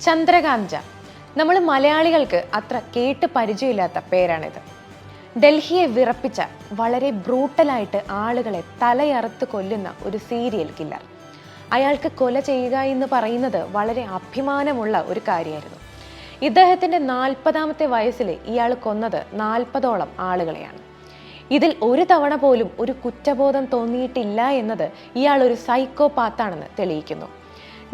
ചന്ദ്രകാന്ത. നമ്മൾ മലയാളികൾക്ക് അത്ര കേട്ട് പരിചയമില്ലാത്ത പേരാണിത്. ഡൽഹിയെ വിറപ്പിച്ച വളരെ ബ്രൂട്ടലായിട്ട് ആളുകളെ തലയറുത്ത് കൊല്ലുന്ന ഒരു സീരിയൽ കില്ലർ. അയാൾക്ക് കൊല ചെയ്യുക എന്ന് പറയുന്നത് വളരെ അഭിമാനമുള്ള ഒരു കാര്യമായിരുന്നു. ഇദ്ദേഹത്തിന്റെ നാൽപ്പതാമത്തെ വയസ്സിൽ ഇയാൾ കൊന്നത് നാൽപ്പതോളം ആളുകളെയാണ്. ഇതിൽ ഒരു തവണ പോലും ഒരു കുറ്റബോധം തോന്നിയിട്ടില്ല എന്നത് ഇയാൾ ഒരു സൈക്കോപാത്താണെന്ന് തെളിയിക്കുന്നു.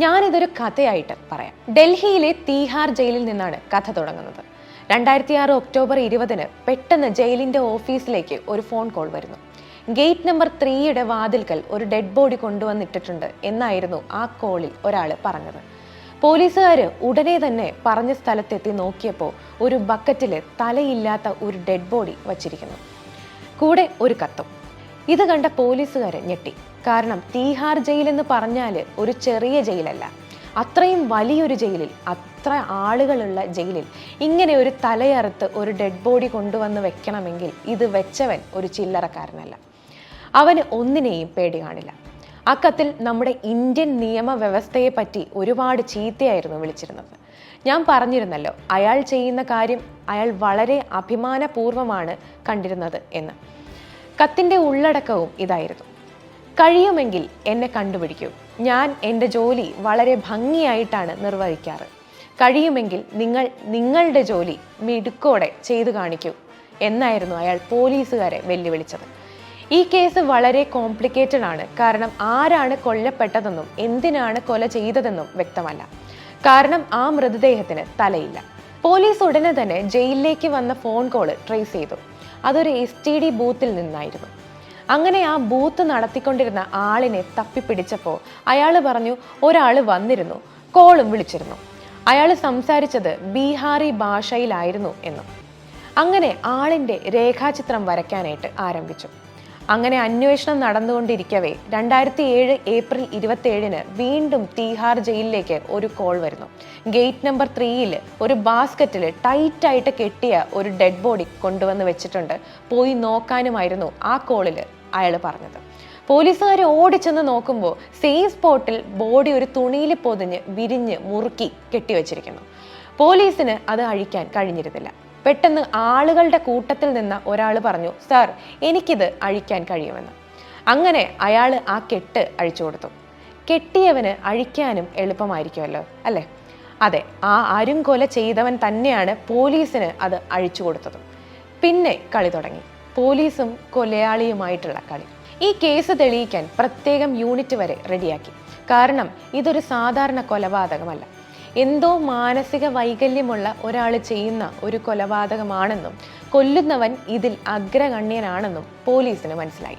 ഞാനിതൊരു കഥയായിട്ട് പറയാം. ഡൽഹിയിലെ തീഹാർ ജയിലിൽ നിന്നാണ് കഥ തുടങ്ങുന്നത്. രണ്ടായിരത്തി ആറ് ഒക്ടോബർ ഇരുപതിന് പെട്ടെന്ന് ജയിലിന്റെ ഓഫീസിലേക്ക് ഒരു ഫോൺ കോൾ വരുന്നു. ഗേറ്റ് നമ്പർ ത്രീയുടെ വാതിൽക്കൽ ഒരു ഡെഡ് ബോഡി കൊണ്ടുവന്നിട്ടിട്ടുണ്ട് എന്നായിരുന്നു ആ കോളിൽ ഒരാൾ പറഞ്ഞത്. പോലീസുകാർ ഉടനെ തന്നെ പറഞ്ഞ സ്ഥലത്തെത്തി നോക്കിയപ്പോൾ ഒരു ബക്കറ്റിൽ തലയില്ലാത്ത ഒരു ഡെഡ് ബോഡി വച്ചിരിക്കുന്നു. കൂടെ ഒരു കത്തും. ഇത് കണ്ട പോലീസുകാരെ ഞെട്ടി. കാരണം തീഹാർ ജയിൽ എന്ന് പറഞ്ഞാൽ ഒരു ചെറിയ ജയിലല്ല. അത്രയും വലിയൊരു ജയിലിൽ അത്ര ആളുകളുള്ള ജയിലിൽ ഇങ്ങനെ ഒരു തലയറുത്ത് ഒരു ഡെഡ് ബോഡി കൊണ്ടുവന്ന് വെക്കണമെങ്കിൽ ഇത് വെച്ചവൻ ഒരു ചില്ലറക്കാരനല്ല. അവന് ഒന്നിനെയും പേടി കാണില്ല. ആ കത്തിൽ നമ്മുടെ ഇന്ത്യൻ നിയമവ്യവസ്ഥയെ പറ്റി ഒരുപാട് ചീത്തയായിരുന്നു വിളിച്ചിരുന്നത്. ഞാൻ പറഞ്ഞിരുന്നല്ലോ അയാൾ ചെയ്യുന്ന കാര്യം അയാൾ വളരെ അഭിമാനപൂർവമാണ് കണ്ടിരുന്നത് എന്ന്. കത്തിന്റെ ഉള്ളടക്കവും ഇതായിരുന്നു. കഴിയുമെങ്കിൽ എന്നെ കണ്ടുപിടിക്കൂ. ഞാൻ എന്റെ ജോലി വളരെ ഭംഗിയായിട്ടാണ് നിർവഹിക്കാറ്. കഴിയുമെങ്കിൽ നിങ്ങൾ നിങ്ങളുടെ ജോലി മിടുക്കോടെ ചെയ്തു കാണിക്കൂ എന്നായിരുന്നു അയാൾ പോലീസുകാരെ വെല്ലുവിളിച്ചത്. ഈ കേസ് വളരെ കോംപ്ലിക്കേറ്റഡ് ആണ്. കാരണം ആരാണ് കൊല്ലപ്പെട്ടതെന്നും എന്തിനാണ് കൊല ചെയ്തതെന്നും വ്യക്തമല്ല. കാരണം ആ മൃതദേഹത്തിന് തലയില്ല. പോലീസ് ഉടനെ തന്നെ ജയിലിലേക്ക് വന്ന ഫോൺ കോൾ ട്രേസ് ചെയ്തു. അതൊരു എസ് ടി ഡി ബൂത്തിൽ നിന്നായിരുന്നു. അങ്ങനെ ആ ബൂത്ത് നടത്തിക്കൊണ്ടിരുന്ന ആളിനെ തപ്പിപ്പിടിച്ചപ്പോൾ അയാൾ പറഞ്ഞു ഒരാൾ വന്നിരുന്നു കോളും വിളിച്ചിരുന്നു. അയാൾ സംസാരിച്ചത് ബീഹാറി ഭാഷയിലായിരുന്നു എന്നും. അങ്ങനെ ആളിന്റെ രേഖാചിത്രം വരയ്ക്കാനായിട്ട് ആരംഭിച്ചു. അങ്ങനെ അന്വേഷണം നടന്നുകൊണ്ടിരിക്കവേ. രണ്ടായിരത്തി ഏഴ് ഏപ്രിൽ ഇരുപത്തിയേഴിന് വീണ്ടും തീഹാർ ജയിലിലേക്ക് ഒരു കോൾ വരുന്നു. ഗേറ്റ് നമ്പർ ത്രീയിൽ ഒരു ബാസ്ക്കറ്റിൽ ടൈറ്റായിട്ട് കെട്ടിയ ഒരു ഡെഡ് ബോഡി കൊണ്ടുവന്ന് വെച്ചിട്ടുണ്ട്. പോയി നോക്കാനുമായിരുന്നു ആ കോളിൽ അയാൾ പറഞ്ഞത്. പോലീസുകാർ ഓടിച്ചെന്ന് നോക്കുമ്പോൾ സെയിം സ്പോട്ടിൽ ബോഡി ഒരു തുണിയിൽ പൊതിഞ്ഞ് വിരിഞ്ഞ് മുറുക്കി കെട്ടിവെച്ചിരിക്കുന്നു. പോലീസിന് അത് അഴിക്കാൻ കഴിഞ്ഞിരുന്നില്ല. പെട്ടെന്ന് ആളുകളുടെ കൂട്ടത്തിൽ നിന്ന് ഒരാൾ പറഞ്ഞു സാർ എനിക്കിത് അഴിക്കാൻ കഴിയുമെന്ന്. അങ്ങനെ അയാൾ ആ കെട്ട് അഴിച്ചു കൊടുത്തു. കെട്ടിയവന് അഴിക്കാനും എളുപ്പമായിരിക്കുമല്ലോ അല്ലേ? അതെ ആ അരുംകൊല ചെയ്തവൻ തന്നെയാണ് പോലീസിന് അത് അഴിച്ചു കൊടുത്തതും. പിന്നെ കളി തുടങ്ങി. പോലീസും കൊലയാളിയുമായിട്ടുള്ള കളി. ഈ കേസ് തെളിയിക്കാൻ പ്രത്യേകം യൂണിറ്റ് വരെ റെഡിയാക്കി. കാരണം ഇതൊരു സാധാരണ കൊലപാതകമല്ല. എന്തോ മാനസിക വൈകല്യമുള്ള ഒരാൾ ചെയ്യുന്ന ഒരു കൊലപാതകമാണെന്നും കൊല്ലുന്നവൻ ഇതിൽ അഗ്രഗണ്യനാണെന്നും പോലീസിന് മനസ്സിലായി.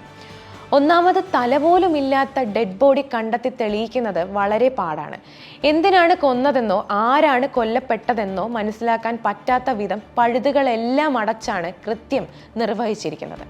ഒന്നാമത് തല പോലും ഇല്ലാത്ത ഡെഡ് ബോഡി കണ്ടെത്തി തെളിയിക്കുന്നത് വളരെ പാടാണ്. എന്തിനാണ് കൊന്നതെന്നോ ആരാണ് കൊല്ലപ്പെട്ടതെന്നോ മനസ്സിലാക്കാൻ പറ്റാത്ത വിധം പഴുതുകളെല്ലാം അടച്ചാണ് കൃത്യം നിർവഹിച്ചിരിക്കുന്നത്.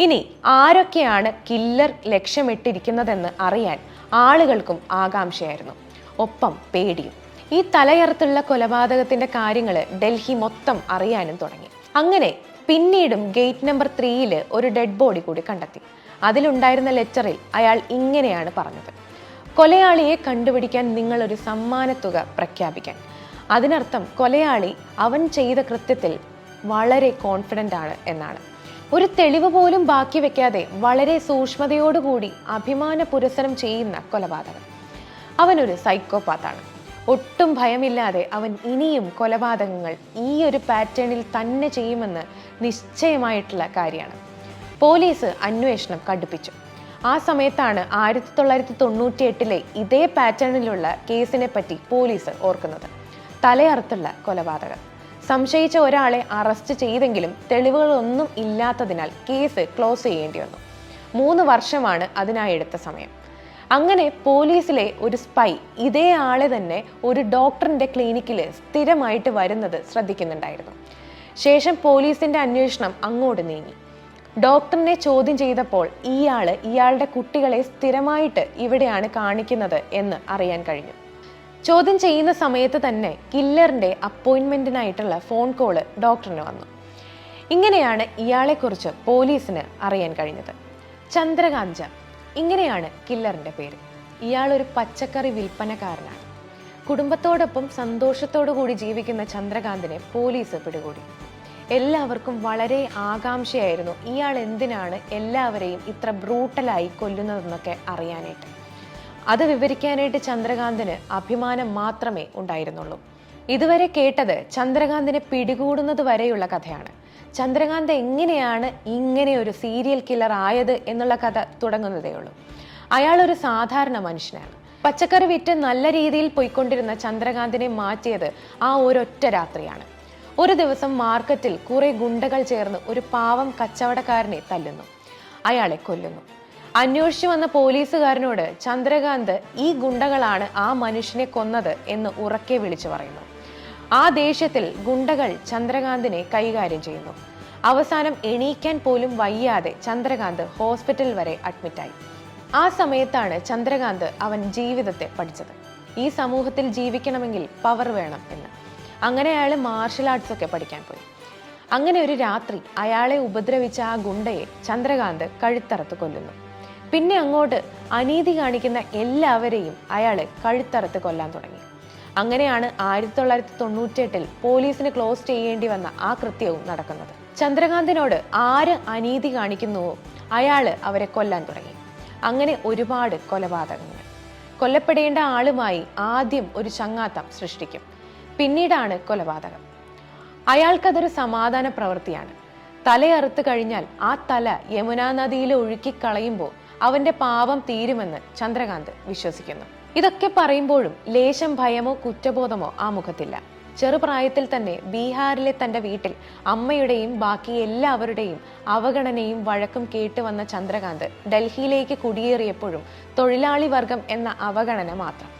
ഇനി ആരൊക്കെയാണ് കില്ലർ ലക്ഷ്യമിട്ടിരിക്കുന്നതെന്ന് അറിയാൻ ആളുകൾക്കും ആകാംക്ഷയായിരുന്നു. ഒപ്പം പേടിയും. ഈ തലയർത്തുള്ള കൊലപാതകത്തിന്റെ കാര്യങ്ങൾ ഡൽഹി മൊത്തം അറിയാനും തുടങ്ങി. അങ്ങനെ പിന്നീടും ഗേറ്റ് നമ്പർ ത്രീയിൽ ഒരു ഡെഡ് ബോഡി കൂടി കണ്ടെത്തി. അതിലുണ്ടായിരുന്ന ലെറ്ററിൽ അയാൾ ഇങ്ങനെയാണ് പറഞ്ഞത്. കൊലയാളിയെ കണ്ടുപിടിക്കാൻ നിങ്ങളൊരു സമ്മാനത്തുക പ്രഖ്യാപിക്കാൻ. അതിനർത്ഥം കൊലയാളി അവൻ ചെയ്ത കൃത്യത്തിൽ വളരെ കോൺഫിഡന്റ് ആണ് എന്നാണ്. ഒരു തെളിവ് പോലും ബാക്കി വെക്കാതെ വളരെ സൂക്ഷ്മതയോടുകൂടി അഭിമാന പുരസരം ചെയ്യുന്ന കൊലപാതകം. അവനൊരു സൈക്കോപാത്താണ് ഒട്ടും ഭയമില്ലാതെ അവൻ ഇനിയും കൊലപാതകങ്ങൾ ഈ ഒരു പാറ്റേണിൽ തന്നെ ചെയ്യുമെന്ന് നിശ്ചയമായിട്ടുള്ള കാര്യമാണ്. പോലീസ് അന്വേഷണം കടുപ്പിച്ചു. ആ സമയത്താണ് ആയിരത്തി തൊള്ളായിരത്തി തൊണ്ണൂറ്റി എട്ടിലെ ഇതേ പാറ്റേണിലുള്ള കേസിനെ പറ്റി പോലീസ് ഓർക്കുന്നത്. തലയറുത്തുള്ള കൊലപാതകം. സംശയിച്ച ഒരാളെ അറസ്റ്റ് ചെയ്തെങ്കിലും തെളിവുകളൊന്നും ഇല്ലാത്തതിനാൽ കേസ് ക്ലോസ് ചെയ്യേണ്ടി വന്നു. മൂന്ന് വർഷമാണ് അതിനായി എടുത്ത സമയം. അങ്ങനെ പോലീസിലെ ഒരു സ്പൈ ഇതേ ആളെ തന്നെ ഒരു ഡോക്ടറിന്റെ ക്ലിനിക്കിൽ സ്ഥിരമായിട്ട് വരുന്നത് ശ്രദ്ധിക്കുന്നുണ്ടായിരുന്നു. ശേഷം പോലീസിന്റെ അന്വേഷണം അങ്ങോട്ട് നീങ്ങി. ഡോക്ടറിനെ ചോദ്യം ചെയ്തപ്പോൾ ഇയാൾ ഇയാളുടെ കുട്ടികളെ സ്ഥിരമായിട്ട് ഇവിടെയാണ് കാണിക്കുന്നത് എന്ന് അറിയാൻ കഴിഞ്ഞു. ചോദ്യം ചെയ്യുന്ന സമയത്ത് തന്നെ കില്ലറിന്റെ അപ്പോയിൻമെന്റിനായിട്ടുള്ള ഫോൺ കോൾ ഡോക്ടറിന് വന്നു. ഇങ്ങനെയാണ് ഇയാളെക്കുറിച്ച് പോലീസിന് അറിയാൻ കഴിഞ്ഞത്. ചന്ദ്രകാഞ്ച ഇങ്ങനെയാണ് കില്ലറിന്റെ പേര്. ഇയാൾ ഒരു പച്ചക്കറി വിൽപ്പനക്കാരനാണ്. കുടുംബത്തോടൊപ്പം സന്തോഷത്തോടു കൂടി ജീവിക്കുന്ന ചന്ദ്രകാന്തിനെ പോലീസ് പിടികൂടി. എല്ലാവർക്കും വളരെ ആകാംക്ഷയായിരുന്നു ഇയാൾ എന്തിനാണ് എല്ലാവരെയും ഇത്ര ബ്രൂട്ടലായി കൊല്ലുന്നതെന്നൊക്കെ അറിയാനായിട്ട്. അത് വിവരിക്കാനായിട്ട് ചന്ദ്രകാന്തിന് അഭിമാനം മാത്രമേ ഉണ്ടായിരുന്നുള്ളൂ. ഇതുവരെ കേട്ടത് ചന്ദ്രകാന്തിനെ പിടികൂടുന്നത് വരെയുള്ള കഥയാണ്. ചന്ദ്രകാന്ത് എങ്ങനെയാണ് ഇങ്ങനെ ഒരു സീരിയൽ കില്ലർ ആയത് എന്നുള്ള കഥ തുടങ്ങുന്നതേ ഉള്ളൂ. അയാൾ ഒരു സാധാരണ മനുഷ്യനാണ്. പച്ചക്കറി വിറ്റ് നല്ല രീതിയിൽ പോയിക്കൊണ്ടിരുന്ന ചന്ദ്രകാന്തിനെ മാറ്റിയത് ആ ഒരൊറ്റ രാത്രിയാണ്. ഒരു ദിവസം മാർക്കറ്റിൽ കുറെ ഗുണ്ടകൾ ചേർന്ന് ഒരു പാവം കച്ചവടക്കാരനെ തല്ലുന്നു. അയാളെ കൊല്ലുന്നു. അന്വേഷിച്ചു വന്ന പോലീസുകാരനോട് ചന്ദ്രകാന്ത് ഈ ഗുണ്ടകളാണ് ആ മനുഷ്യനെ കൊന്നത് എന്ന് ഉറക്കെ വിളിച്ചു പറയുന്നു. ആ ദേഷ്യത്തിൽ ഗുണ്ടകൾ ചന്ദ്രകാന്തിനെ കൈകാര്യം ചെയ്യുന്നു. അവസാനം എണീക്കാൻ പോലും വയ്യാതെ ചന്ദ്രകാന്ത് ഹോസ്പിറ്റൽ വരെ അഡ്മിറ്റായി. ആ സമയത്താണ് ചന്ദ്രകാന്ത് അവൻ ജീവിതത്തെ പഠിച്ചത്. ഈ സമൂഹത്തിൽ ജീവിക്കണമെങ്കിൽ പവർ വേണം എന്ന്. അങ്ങനെ അയാൾ മാർഷൽ ആർട്സ് ഒക്കെ പഠിക്കാൻ പോയി. അങ്ങനെ ഒരു രാത്രി അയാളെ ഉപദ്രവിച്ച ആ ഗുണ്ടയെ ചന്ദ്രകാന്ത് കഴുത്തറത്ത് കൊല്ലുന്നു. പിന്നെ അങ്ങോട്ട് അനീതി കാണിക്കുന്ന എല്ലാവരെയും അയാൾ കഴുത്തറത്ത് കൊല്ലാൻ തുടങ്ങി. അങ്ങനെയാണ് ആയിരത്തി തൊള്ളായിരത്തി തൊണ്ണൂറ്റെട്ടിൽ പോലീസിന് ക്ലോസ് ചെയ്യേണ്ടി വന്ന ആ കൃത്യവും നടക്കുന്നത്. ചന്ദ്രകാന്തിനോട് ആര് അനീതി കാണിക്കുന്നുവോ അയാൾ അവരെ കൊല്ലാൻ തുടങ്ങി. അങ്ങനെ ഒരുപാട് കൊലപാതകങ്ങൾ. കൊല്ലപ്പെടേണ്ട ആളുമായി ആദ്യം ഒരു ചങ്ങാത്തം സൃഷ്ടിക്കും. പിന്നീടാണ് കൊലപാതകം. അയാൾക്കതൊരു സമാധാന പ്രവൃത്തിയാണ്. തലയറുത്ത് കഴിഞ്ഞാൽ ആ തല യമുനാ നദിയിൽ ഒഴുക്കിക്കളയുമ്പോൾ അവന്റെ പാപം തീരുമെന്ന് ചന്ദ്രകാന്ത് വിശ്വസിക്കുന്നു. ഇതൊക്കെ പറയുമ്പോഴും ലേശം ഭയമോ കുറ്റബോധമോ ആ മുഖത്തില്ല. ചെറുപ്രായത്തിൽ തന്നെ ബീഹാറിലെ തന്റെ വീട്ടിൽ അമ്മയുടെയും ബാക്കി എല്ലാവരുടെയും അവഗണനയും വഴക്കും കേട്ടുവന്ന ചന്ദ്രകാന്ത് ഡൽഹിയിലേക്ക് കുടിയേറിയപ്പോഴും തൊഴിലാളി വർഗം എന്ന അവഗണന മാത്രം.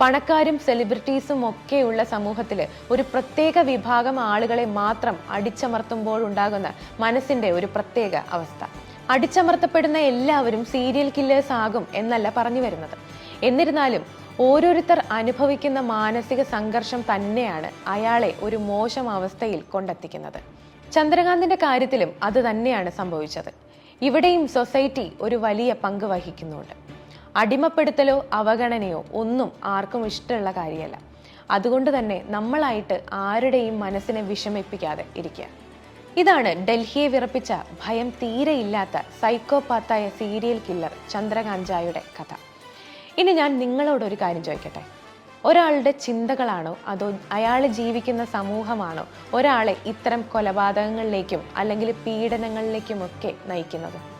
പണക്കാരും സെലിബ്രിറ്റീസും ഒക്കെയുള്ള സമൂഹത്തിൽ ഒരു പ്രത്യേക വിഭാഗം ആളുകളെ മാത്രം അടിച്ചമർത്തുമ്പോഴുണ്ടാകുന്ന മനസ്സിന്റെ ഒരു പ്രത്യേക അവസ്ഥ. അടിച്ചമർത്തപ്പെടുന്ന എല്ലാവരും സീരിയൽ കില്ലേഴ്സ് ആകും എന്നല്ല പറഞ്ഞു വരുന്നത്. എന്നിരുന്നാലും ഓരോരുത്തർ അനുഭവിക്കുന്ന മാനസിക സംഘർഷം തന്നെയാണ് അയാളെ ഒരു മോശം അവസ്ഥയിൽ കൊണ്ടെത്തിക്കുന്നത്. ചന്ദ്രകാന്തിന്റെ കാര്യത്തിലും അത് തന്നെയാണ് സംഭവിച്ചത്. ഇവിടെയും സൊസൈറ്റി ഒരു വലിയ പങ്ക് വഹിക്കുന്നുണ്ട്. അടിമപ്പെടുത്തലോ അവഗണനയോ ഒന്നും ആർക്കും ഇഷ്ടമുള്ള കാര്യമല്ല. അതുകൊണ്ട് തന്നെ നമ്മളായിട്ട് ആരുടെയും മനസ്സിനെ വിഷമിപ്പിക്കാതെ ഇരിക്കുക. ഇതാണ് ഡൽഹിയെ വിറപ്പിച്ച ഭയം തീരെയില്ലാത്ത സൈക്കോപാത്തായ സീരിയൽ കില്ലർ ചന്ദ്രകാഞ്ചായുടെ കഥ. ഇനി ഞാൻ നിങ്ങളോട് ഒരു കാര്യം ചോദിക്കട്ടെ? ഒരാളുടെ ചിന്തകളാണോ അതോ അയാൾ ജീവിക്കുന്ന സമൂഹമാണോ? ഒരാളെ ഇത്തരം കൊലപാതകങ്ങളിലേക്കും അല്ലെങ്കിൽ പീഡനങ്ങളിലേക്കുമൊക്കെ നയിക്കുന്നത്?